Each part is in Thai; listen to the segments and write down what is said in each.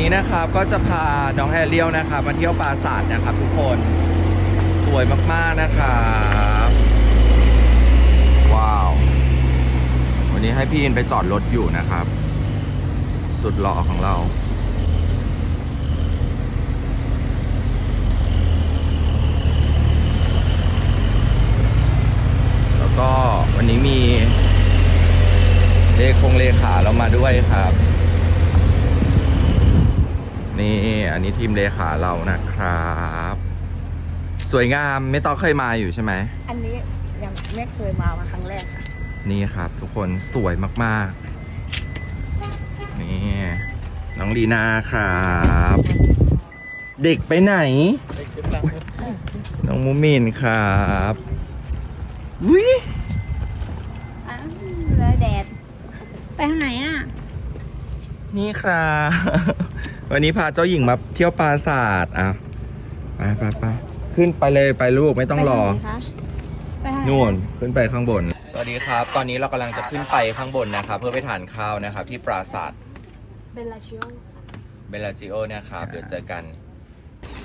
นี้นะครับก็จะพาน้องแอเรียลนะครับมาเที่ยวปราสาทนะครับ ทุกคน สวยมากๆนะครับว้าว วันนี้ให้พี่อินไปจอดรถอยู่นะครับ สุดหล่อของเราแล้วก็วันนี้มีเลคงเลขาเรามาด้วยครับ นี่อันนี้ทีมเลขาเรานะครับ สวยงามไม่ต้องเคยมาอยู่ใช่ไหม อันนี้ยังไม่เคยมามาครั้งแรกค่ะ นี่ครับ ทุกคนสวยมาก ๆ นี่ น้องลีนาครับ เด็กไปไหน น้องมูมินครับวิอ้าวเลยแดด ไปทางไหนอะ นี่ครับ วันนี้พาเจ้าหญิงมาเที่ยวปราสาทอะไปไปไปขึ้นไปเลยไปลูกไม่ต้องรอไปทางไหนนู่นขึ้นไปข้างบน สวัสดีครับ ตอนนี้เรากำลังจะขึ้นไปข้างบนนะครับ เพื่อไปทานข้าวนะครับ ที่ปราสาทเบลลาชิโอเบลลาจิโอนะครับเดี๋ยวเจอกัน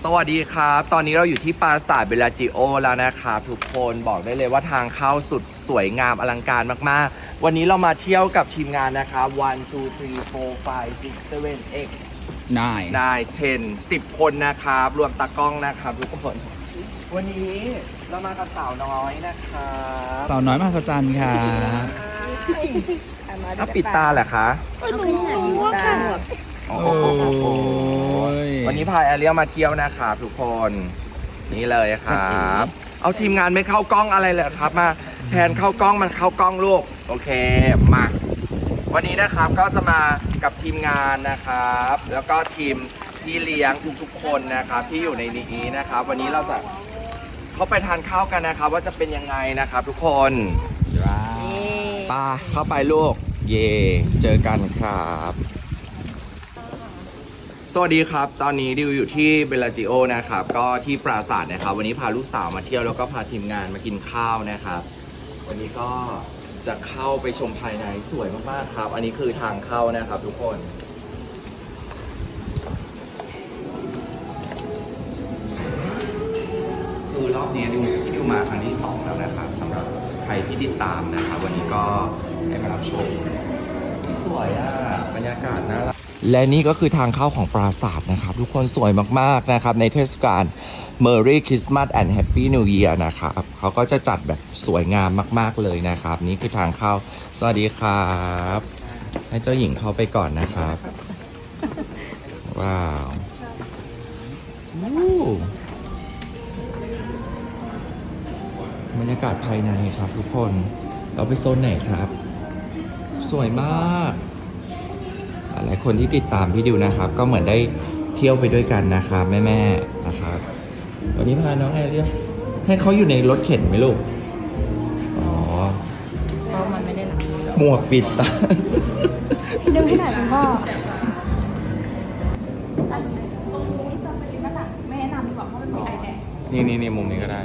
สวัสดีครับ ตอนนี้เราอยู่ที่ปราสาทเบลลาจิโอแล้วนะครับทุกคนบอกได้เลยว่าทางเข้าสุดสวยงามอลังการมากๆ วันนี้เรามาเที่ยวกับทีมงานนะครับ one two three four five six seven eight นาย nine ten สิบคนนะครับ รวมตากล้องนะครับทุกคน วันนี้เรามากับสาวน้อยนะครับสาวน้อยมหัศจรรย์ค่ะเอามาถ้าปิดตาเหรอคะเอาไปไหนตาโอ้โอ้โหยวันนี้พาแอเรียลมาเที่ยวนะครับทุกคน นี่เลยครับ เอาทีมงานไม่เข้ากล้องอะไรเลยครับมาแทนเข้ากล้องมันเข้ากล้องลูก โอเค มา วันนี้นะครับก็จะมากับทีมงานนะครับ แล้วก็ทีมพี่เลี้ยงทุกๆคนนะครับที่อยู่ในนี้นะครับ วันนี้เราจะเข้าไปทานข้าวกันนะครับ ว่าจะเป็นยังไงนะครับ ทุกคนว้าวป้าเข้าไปลูก เย่เจอกันครับ สวัสดีครับ ตอนนี้ดิวอยู่ที่เบลลาจิโอนะครับ ก็ที่ปราสาทนะครับ วันนี้พาลูกสาวมาเที่ยวแล้วก็พาทีมงานมากินข้าวนะครับ วันนี้ก็ จะเข้าไปชมภายในสวยมากๆครับ อันนี้คือทางเข้านะครับทุกคน คือรอบนี้ดิวที่ดิวมาครั้งที่สองแล้วนะครับสำหรับใครที่ติดตามนะครับ วันนี้ก็ให้มารับชมที่สวยอะบรรยากาศน่ารัก และนี่ก็คือทางเข้าของปราสาทนะครับ ทุกคนสวยมากๆนะครับ ในเทศกาล Merry Christmas and Happy New Year นะครับเขาก็จะจัดแบบสวยงามมาก ๆเลยนะครับ นี่คือทางเข้า สวัสดีครับ ให้เจ้าหญิงเข้าไปก่อนนะครับ ว้าวบรรยากาศภายในครับทุกคน เราไปโซนไหนครับ สวยมาก หลายคนที่ติดตามพี่ดิวนะครับ ก็เหมือนได้เที่ยวไปด้วยกันนะครับแม่ๆนะครับ วันนี้พาน้องแอเรียลให้เขาอยู่ในรถเข็นไหมลูก อ๋อ เพราะมันไม่ได้หลับหมวกปิดตาดูให้หน่อยคุณพ่อไม่แนะนำดีกว่าเพราะมันมีไอแดดนี่นี่นี่มุมนี้ก็ได้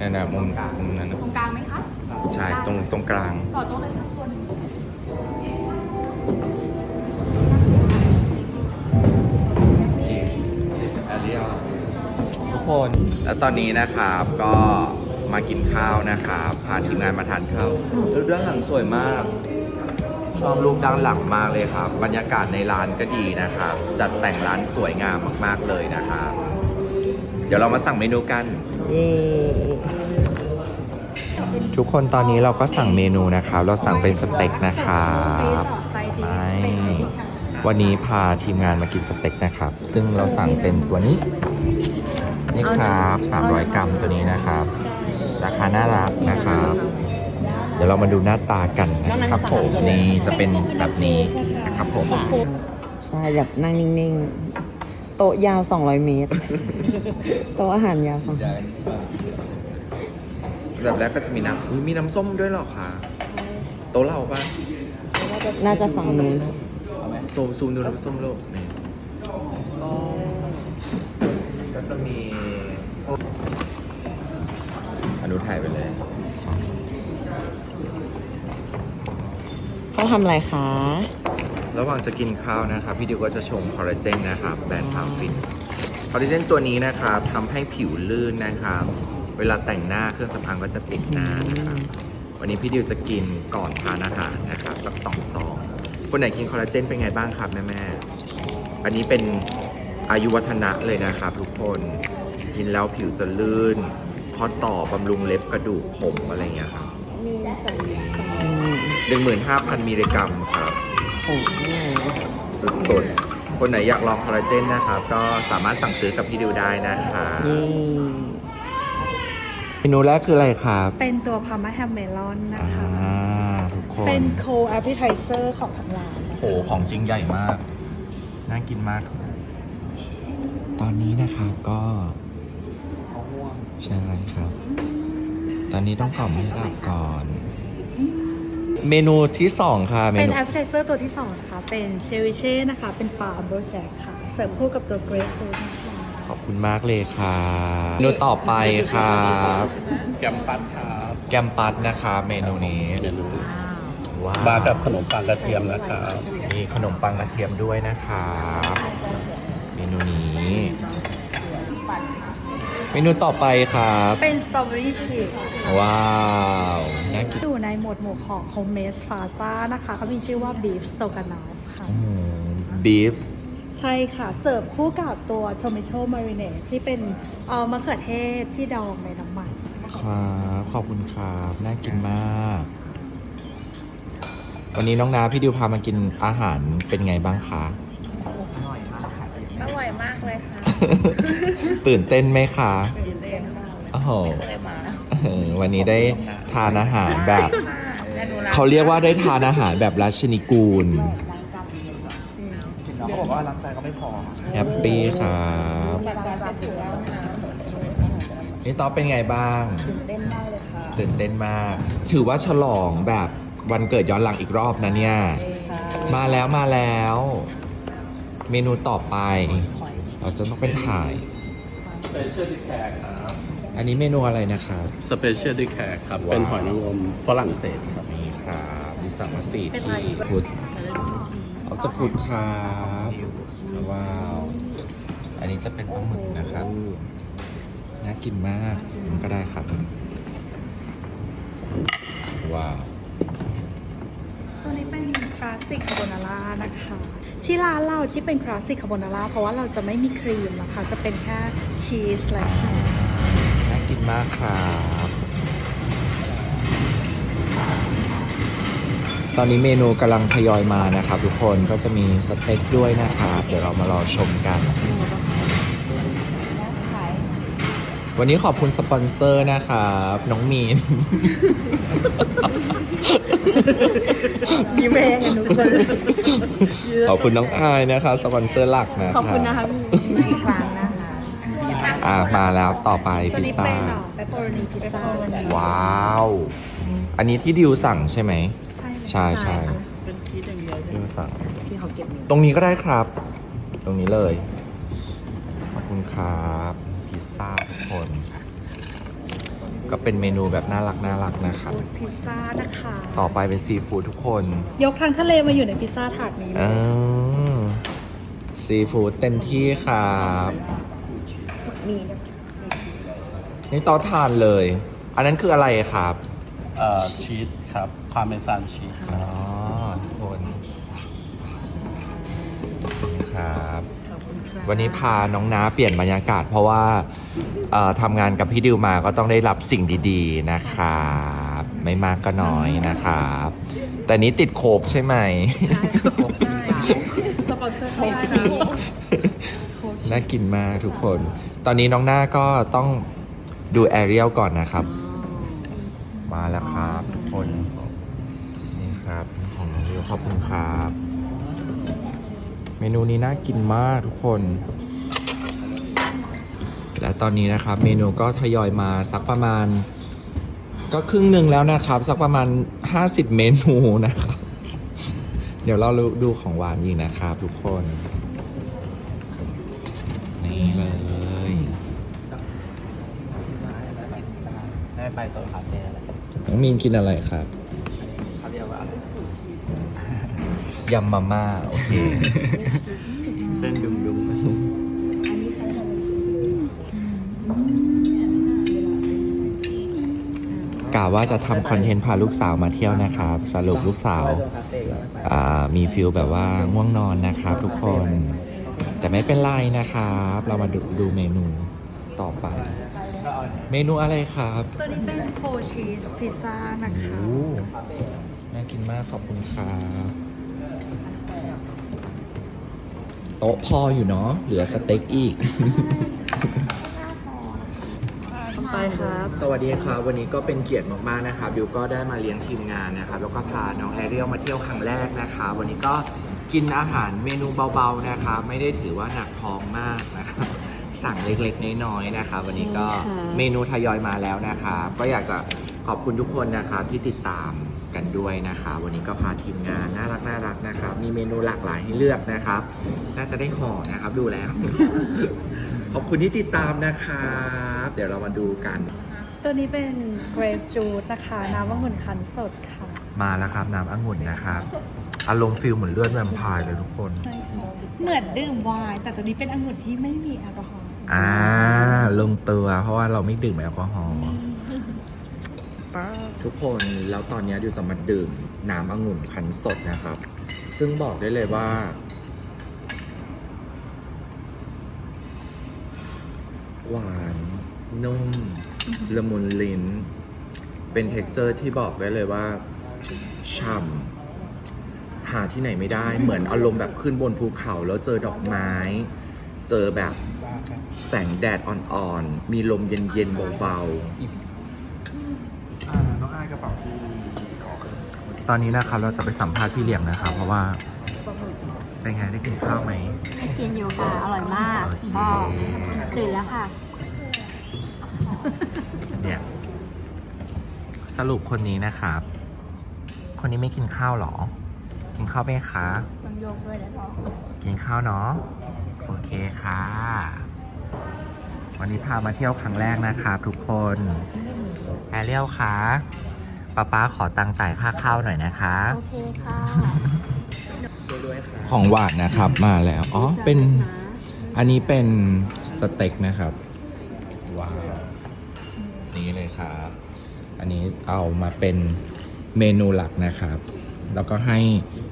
นั่นนะมุมมุมนั้นนะตรงกลางไหมคะ ใช่ ตรงตรงกลางต่อโต๊ะเลยครับคน แล้วตอนนี้นะครับก็มากินข้าวนะครับพาทีมงานมาทานข้าวรูปด้านหลังสวยมากชอบรูปด้านหลังมากเลยครับ บรรยากาศในร้านก็ดีนะครับจัดแต่งร้านสวยงามมาก ๆเลยนะครับเดี๋ยวเรามาสั่งเมนูกันเย่ทุกคนตอนนี้เราก็สั่งเมนูนะครับ เราสั่งเป็นสเต็กนะครับไปวันนี้พาทีมงานมากินสเต็กนะครับ ซึ่งเราสั่งเป็นตัวนี้ นี่ครับ300 กรัมตัวนี้นะครับ ราคาน่ารักนะครับ เดี๋ยวเรามาดูหน้าตากันนะครับผมนี่จะเป็นแบบนี้นะครับผมใช่แบบนั่งนิ่งๆ โต๊ะยาว 200 เมตร โต๊ะอาหารยาวสองแบบแรกก็จะมีน้ำอุ๊ยมีน้ำส้มด้วยเหรอคะโต๊ะเราปะน่าจะฝั่งนู้นซูมซูมดูน้ำส้มโลกนี่ส้มก็ จะมีอนุถ่ายไปเลย เขาทำอะไรคะ ระหว่างจะกินข้าวนะครับพี่ดิวก็จะชงคอลลาเจนนะครับแบรนด์ฟาร์มฟินคอลลาเจนตัวนี้นะครับทำให้ผิวลื่นนะครับ เวลาแต่งหน้าเครื่องสำอางก็จะติดหน้านะครับ วันนี้พี่ดิวจะกินก่อนทานอาหารนะครับสักสองซองคนไหนกินคอลลาเจนเป็นไงบ้างครับแม่แม่ๆอันนี้เป็น อายุวัฒนะเลยนะครับทุกคนกินแล้วผิวจะลื่นข้อต่อบำรุงเล็บกระดูกผมอะไรอย่างเงี้ยครับอืมหนึ่งหมื่นห้าพันมิลลิกรัมครับโอ้โหสุดๆ คนไหนอยากลองคอลลาเจนนะครับ ก็สามารถสั่งซื้อกับพี่ดิวได้นะครับนี่เมนูแรกคืออะไรครับ เป็นตัวพามาแฮมเมลอนนะอ่าคะทุกคนเป็นโคแอปเปิลไทเซอร์ของทางร้านโหของจริงใหญ่มาก น่ากินมากต อนนี้นะครับก็ใช่ครับ ตอนนี้ต้องกล่อมให้หลับก่อน เมนูที่สองค่ะเมเป็นนูแอปเปิลไทเซอร์ตัวที่สองนะคะเป็นเชวิเช่นะคะเป็นปลาอัมโบรแชกค่ะ เสิร์ฟคู่กับตัวเกรฟฟูดนะคะขอบคุณมากเลยครับเมนูต่อไปครับแกมปัดครับแกมปัดนะครับเมนูนี้ เมนูว้าวมากับขนมปังกระเทียมนะครับมีขนมปังกระเทียมด้วยนะครับ เมนูต่อไปครับ เป็นสตรอเบอรี่ชีสว้าวน่ากินอยู่ในหมวดหมู่ของ Homemade f a s a นะคะเขามีชื่อว่า Beef Stroganoff ค่ะบีฟใช่ค่ะ เสิร์ฟคู่กับตัว Tomato Marinade ที่เป็นเอ่อมะเขือเทศที่ดองในน้ำมันครับขอบคุณครับน่ากินมาก วันนี้น้องนาพี่ดิวพามากินอาหารเป็นไงบ้างคะอร่อยมากเลยค่ะ ตื่นเต้นไหมคะตื่นเต้นมากเลยโอ้โหเคยมาเออวันนี้ได้ทานอาหารแบบแม่ดูแลเขาเรียกว่าได้ทานอาหารแบบราชนิกูลน้องเขาบอกว่าล้างจานก็ไม่พอแฮปปี้ครับจัดจานเสร็จถึงแล้วนะนี่ต๊อบเป็นไงบ้างตื่นเต้นมากเลยค่ะตื่นเต้นมาก ถือว่าฉลองแบบวันเกิดย้อนหลังอีกรอบนะเนี่ย มาแล้วมาแล้ว เมนูต่อไป เราจะต้องเป็นถ่ายส เปเชียลดิแคร์ครับอันนี้เมนูอะไรนะครับสเปเชียลดิแคร์ครับว้าวเป็นหอยนางรมฝรั่งเศสครับนี่ครับดิสั่งมาสี่ที่พุทธเอาจะพุทธครับว้าว อันนี้จะเป็นปลาหมึกนะครับน่ากินมากมันก็ได้ครับ ว้าว ตัวนี้เป็นคลาสสิกคาโบนาร่านะคะ ที่ร้านเราที่เป็นคลาสสิกคาโบนาร่าเพราะว่าเราจะไม่มีครีมนะคะจะเป็นแค่ชีสและแฮมน่ากินมากครับตอนนี้เมนูกำลังทยอยมานะครับ ทุกคนก็จะมีสเต็กด้วยนะครับเดี๋ยวเรามารอชมกัน วันนี้ขอบคุณสปอนเซอร์นะครับ น้องมีน ยิ้มเองทุกคนขอบคุณน้องอายนะครับสปอนเซอร์หลักนะขอบคุณนะคะพี่อีกครั้งนะคะอ่ามาแล้วต่อไปตัวพิซนี้ซ่าเป็นเปปเปอโรนีพิซซ่าวันนี้ว้าว อันนี้ที่ดิวสั่งใช่ไหมใช่ใช่ใช่ค่ะดิวสั่งที่เขาเก็บเงินตรงนี้ก็ได้ครับ ตรงนี้เลย ขอบคุณครับ พิซซ่าทุกคน ก็เป็นเมนูแบบน่ารักน่ารักนะครับพิซซ่านะคะต่อไปเป็นซีฟู้ดทุกคน ยกทางทะเลมาอยู่ในพิซซ่าถาดนี้อืมซีฟู้ดเต็มที่ครับมีนะนี่ต่อทานเลย อันนั้นคืออะไรครับเอ่อชีสครับพาเมซานชีสคอ๋รัอบทุกคนนี่ครับ วันนี้พาน้องน้าเปลี่ยนบรรยากาศ เพราะว่าเอ่อทำงานกับพี่ดิวมาก็ต้องได้รับสิ่งดีๆนะครับไม่มากก็น้อยนะครับแต่นี้ติดโคกใช่ไหมสปอนเซอร์เข้าได้นะน่ากินมากทุกคน ตอนนี้น้องหน้าก็ต้องดูแอเรียลก่อนนะครับ มาแล้วครับทุกคน นี่ครับของน้องดิวขอบคุณครับ เมนูนี้น่ากินมากทุกคน และตอนนี้นะครับ เมนูก็ทยอยมาสักประมาณ ก็ครึ่งหนึ่งแล้วนะครับ สักประมาณ 50 เมนูนะครับ เดี๋ยวเราดูของหวานอีกนะครับทุกคน นี่เลยได้ไปโซนคาเฟ่แล้วน้องมีนกินอะไรครับ เขาเรี ยกว่าอะไรยำมาม่าโอเคเส้นดุมดุมกะว่าจะทำคอนเทนต์พาลูกสาวมาเที่ยวนะครับ สรุปลูกสาวอ่ามีฟิลแบบว่าง่วงนอนนะครับทุกคน แต่ไม่เป็นไรนะครับ เรามาดูดูเมนูต่อไป เมนูอะไรครับ ตัวนี้เป็นโฟชีสพิซซ่านะคะโอ้น่ากินมากขอบคุณครับโต๊ะพออยู่เนาะเหลือสเต็กอีก ไปครับ สวัสดีครับ วันนี้ก็เป็นเกียรติมากๆนะครับบิวก็ได้มาเลี้ยงทีมงานนะครับแล้วก็พาน้องแอเรียลมาเที่ยวครั้งแรกนะครับวันนี้ก็กินอาหารเมนูเบาๆนะครับไม่ได้ถือว่าหนักท้องมากนะครับสั่งเล็กๆ น้อยๆนะครับวันนี้ก็ใช่ค่ะเมนูทยอยมาแล้วนะครับก็อยากจะขอบคุณทุกคนนะครับที่ติดตาม กันด้วยนะครับวันนี้ก็พาทีมงานน่ารักน่ารักๆนะครับ มีเมนูหลากหลายให้เลือกนะครับ น่าจะได้ห่อนะครับดูแล้ว ขอบคุณที่ติดตามนะครับ เดี๋ยวเรามาดูกัน ตัวนี้เป็นเกรปจูดนะคะ น้ำองุ่นคั้นสดค่ะ มาแล้วครับน้ำองุ่นนะครับ อารมณ์ฟิลเหมือนเลือดแวมไพร์เลยทุกคน ใช่ค่ะ เหมือนดื่มไวน์แต่ตัวนี้เป็นองุ่นที่ไม่มีแอลกอฮอล์อ่าลงตัวเพราะว่าเราไม่ดื่มแอลกอฮอล์ ทุกคนแล้วตอนนี้ดิวจะมาดื่มน้ำองุ่นคั้นสดนะครับ ซึ่งบอกได้เลยว่า หวานนุ่มละมุนลิ้น เป็นเท็กเจอร์ที่บอกได้เลยว่าฉ่ำหาที่ไหนไม่ได้ เหมือนอารมณ์แบบขึ้นบนภูเขาแล้วเจอดอกไม้ เจอแบบแสงแดดอ่อนๆ มีลมเย็นๆเบาๆ ระเป๋าที่ตอนนี้นะครับเราจะไปสัมภาษณ์พี่เลี้ยงนะครับ เพราะว่าเป็นไงได้กินข้าวไหมกินอยู่ค่ะ อร่อยมากโอเคชอบตื่นแล้วค่ะ เนี่ย สรุปคนนี้นะครับ คนนี้ไม่กินข้าวเหรอ กินข้าวไหมคะต้องโยกด้วยแล้วก็กินข้าวเนาะโอเคค่ะ วันนี้พามาเที่ยวครั้งแรกนะครับทุกคนแอเรียลคะ ป้าป้าขอตังค์จ่ายค่าข้าวหน่อยนะคะ โอเคค่ะของหวานนะครับมาแล้ว อ๋อ เป็น อันนี้เป็นสเต็กนะครับ ว้าว นี่เลยครับ อันนี้เอามาเป็นเมนูหลักนะครับ แล้วก็ให้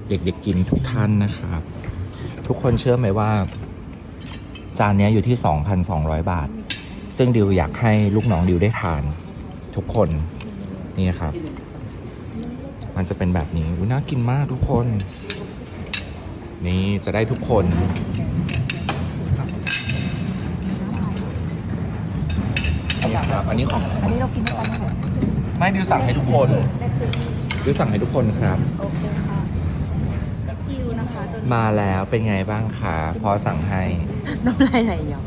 เด็กๆกินทุกท่านนะครับ ทุกคนเชื่อไหมว่า จานเนี้ยอยู่ที่ 2,200 บาท ซึ่งดิวอยากให้ลูกน้องดิวได้ทาน ทุกคน นี่นะครับ มันจะเป็นแบบนี้อุ๊ยน่ากินมากทุกคน นี่จะได้ทุกคนนี่ครับอันนี้ของอันนี้เรากินด้วยกันค่ะไม่ดิวสั่งให้ทุกคนดิวสั่งให้ทุกคนครับ โอเคค่ะกิวนะคะตัวนี้มาแล้วเป็นไงบ้างคะพอสั่งให้ น้ำลายไหลย้อย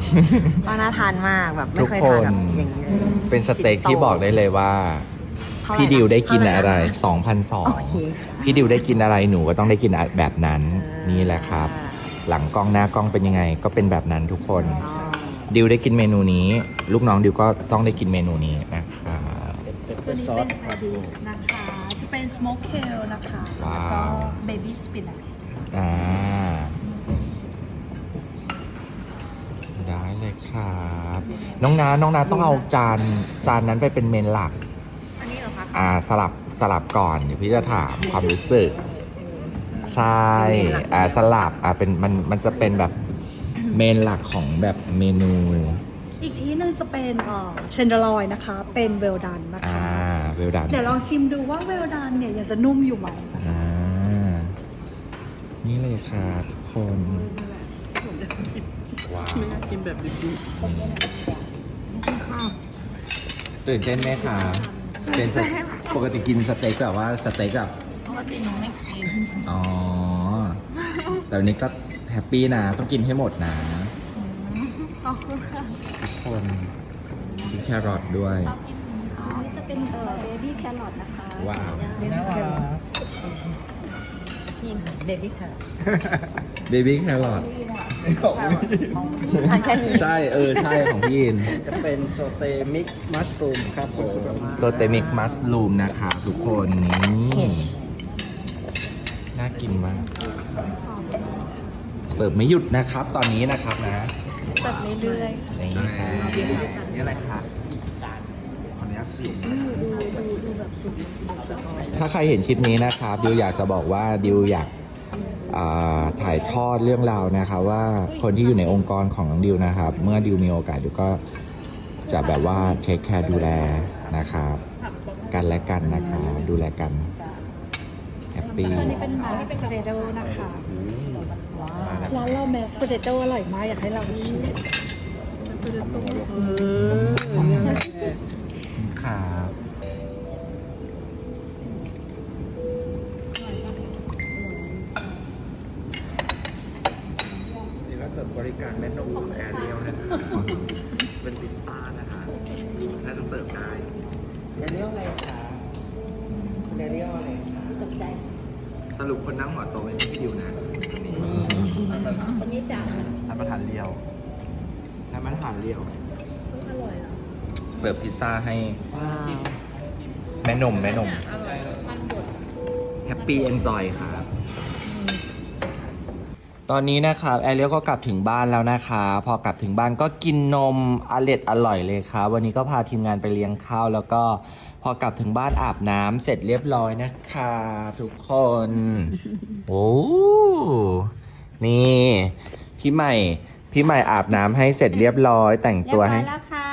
ว่าน่าทานมากแบบไม่เคยทานแบบอย่างนี้เลย เป็นสเต็กที่บอกได้เลยว่า เท่าหร่พี่ดิวได้กินเท่าหอะไรน2 0 0โอเคค่ะพี่ดิวได้กินอะไรหนูก็ต้องได้กินแบบนั้นอ่านี่นี่แหละครับ หลังกล้องหน้ากล้องเป็นยังไง ก็เป็นแบบนั้นทุกคนอ๋อดิวได้กินเมนูนี้ ลูกน้องดิวก็ต้องได้กินเมนูนี้นะครับตัวนี้เป็นซาดิชนะคะ จะเป็นสโมกเคลนะคะแล้วก็ว้าวเบบี้สปินัชอ่าได้เลยครับ น้องนา น้องนาต้องเอาจานจานนั้นไปเป็นเมนหลัก อันนี้เหรอคะอ่าสลับสลับก่อนเดี๋ยวพี่จะถามความรู้สึก ใช่อ่าสลับอ่าเป็นมันมันจะเป็นแบบเมนหลักของแบบเมนูอีกที่หนึงจะเป็นเชนเดอร์ลอยนะคะ เป็นเวลดันนะอ่าคะ เวลดันเดี๋ยวลองชิมดูว่าเวลดันเนี่ยยังจะนุ่มอยู่ไหมอ่านี่เลยค่ะทุกคน ว้าวไม่น่ากินแบบดิบตื่นเต้นไหมคะ เป็นสปกติกินสเต็กแบบว่าสเต็กแบบปกติหนูไม่กินอ๋อ แต่วันนี้ก็แฮปปี้นะ ต้องกินให้หมดนะขอบคุณค่ะทุกคนมีแครอทด้วยนี่จะเป็นเอ่อเบบี้แครอทนะคะว้าวน่ารักนี่เบบี้ค่ะเบบี้แครอท ทานแค่นี้ใช่ เออ ใช่ของพี่ยินจะเป็นโซเตมิกมัสตูมครับผมโซเตมิกมัสลูมนะคะทุกคนนี่น่าน่ากินมาก เสิร์ฟไม่หยุดนะครับ ตอนนี้นะครับนะเสิร์ฟเรื่อยนี่ครับนี่อะไรคะอีกจานขออนุญาตสิถ้าใครเห็นคลิปนี้นะครับ ดิวอยากจะบอกว่าดิวอยากอ่า ถ่ายทอดเรื่องราวนะครับว่าคนที่อยู่ในองค์กรของน้องดิวนะครับ เมื่อดิวมีโอกาสดิวก็จะแบบว่าเทคแคร์ดูแลนะครับกันและกันนะครับดูแลกันแฮปปี้ๆอันนี้เป็นมาส p เ t โ o นะคะมาแล้วร้านเราแมส p เ t โ o อร่อยมากอยากให้เราชิมครับ สรุปคนนั่งหัวโตไม่ใช่พี่ดิวนะนี่คนนี้จ๋าท่านประธานเลี้ยวท่านประธานเลี้ยวเสิร์ฟพิซซ่าให้แม่นมแม่นมแฮปปี้เอนจอยครับตอนนี้นะครับแอเรียลก็กลับถึงบ้านแล้วนะคะ พอกลับถึงบ้านก็กินนมอร่อยอร่อยเลยครับวันนี้ก็พาทีมงานไปเลี้ยงข้าวแล้วก็ พอกลับถึงบ้านอาบน้ำเสร็จเรียบร้อยนะคะทุกคน โอ้นี่ พี่ใหม่ พี่ใหม่อาบน้ำให้เสร็จเรียบร้อยแต่งเรียบตัวร้อให้ยแล้วค่ะ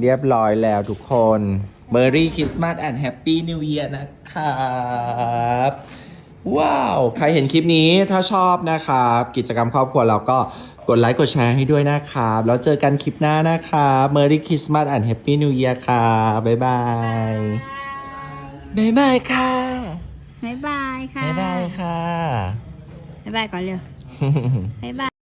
เรียบร้อยแล้วทุกคน Merry Christmas and Happy New Year นะครับ ว้าว ใครเห็นคลิปนี้ถ้าชอบนะครับ กิจกรรมครอบครัวเราก็ กดไลค์กดแชร์ให้ด้วยนะครับ แล้วเจอกันคลิปหน้านะครับ Merry Christmas and Happy New Year ครับบ๊ายบายบ๊ายบายค่ะบ๊ายบายค่ะบ๊ายบายค่ะบ๊ายบายก่อนเร็วบ๊ายบาย